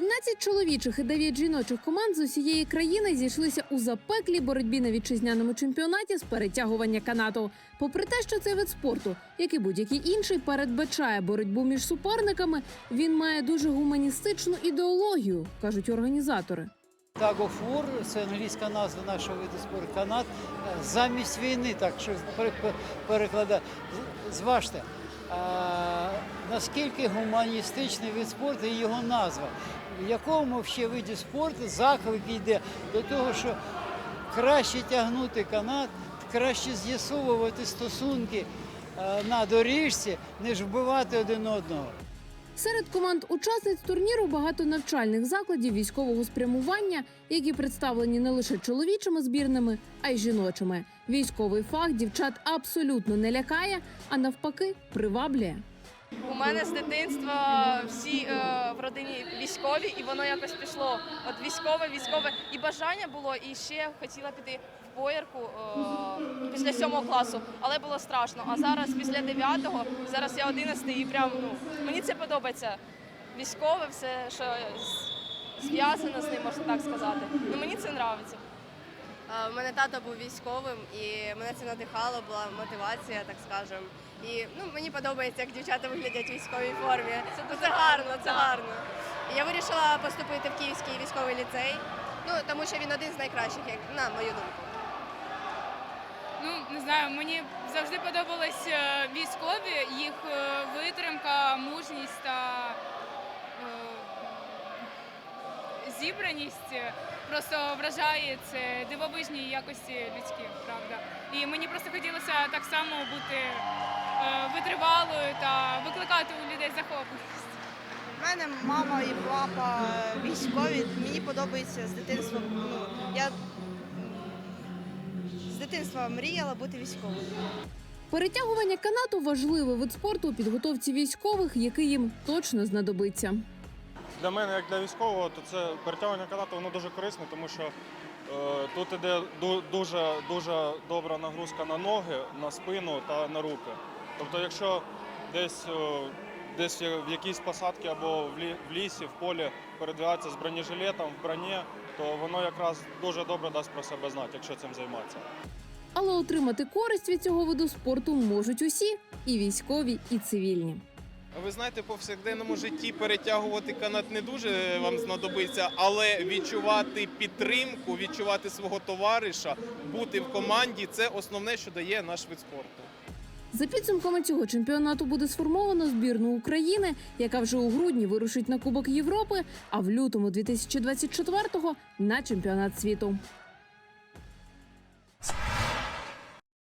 20 чоловічих і 9 жіночих команд з усієї країни зійшлися у запеклій боротьбі на вітчизняному чемпіонаті з перетягування канату. Попри те, що цей вид спорту, як і будь-який інший, передбачає боротьбу між суперниками, він має дуже гуманістичну ідеологію, кажуть організатори. Тагофур це англійська назва нашого виду спорту канат е, замість війни, так що пере- пере- Зважте, наскільки гуманістичний вид спорту і його назва. В якому ще виді спорту заклик йде до того, що краще тягнути канат, краще з'ясовувати стосунки на доріжці, ніж вбивати один одного. Серед команд учасниць турніру багато навчальних закладів військового спрямування, які представлені не лише чоловічими збірними, а й жіночими. Військовий фах дівчат абсолютно не лякає, а навпаки, приваблює. У мене з дитинства всі е, в родині військові, і воно якось пішло. От військове, військове, і бажання було, і ще хотіла піти боярку е, після сьомого класу, але було страшно. А зараз після дев'ятого, зараз я одинадцятий, і прям ну мені це подобається. Військове, все, що зв'язано з ним, можна так сказати. Ну мені це подобається. Е, У мене тато був військовим, і мене це надихало, була мотивація, так скажемо. І ну, мені подобається, як дівчата виглядять в військовій формі. Це, це гарно, це гарно. І я вирішила поступити в Київський військовий ліцей, ну тому що він один з найкращих, як на мою думку. Ну не знаю, мені завжди подобались е, військові, їх е, витримка, мужність та е, зібраність просто вражає це дивовижні якості людські, правда. І мені просто хотілося так само бути витривалою та викликати у людей захопленість. У мене мама і папа військові. Мені подобається з дитинства. Ну, я дитинства мріяла бути військовою. Перетягування канату важливий вид спорту у підготовці військових, який їм точно знадобиться. Для мене, як для військового, то це перетягування канату воно дуже корисне, тому що е, тут іде дуже, дуже добра нагрузка на ноги, на спину та на руки. Тобто, якщо десь, е, десь в якійсь посадці або в, лісі, в полі передвигатися з бронежилетом, в броні, то воно якраз дуже добре дасть про себе знати, якщо цим займатися. Але отримати користь від цього виду спорту можуть усі і військові, і цивільні. Ви знаєте, по повсякденному житті перетягувати канат не дуже вам знадобиться, але відчувати підтримку, відчувати свого товариша, бути в команді це основне, що дає наш вид спорту. За підсумками цього чемпіонату буде сформовано збірну України, яка вже у грудні вирушить на Кубок Європи, а в лютому 2024-го – на чемпіонат світу.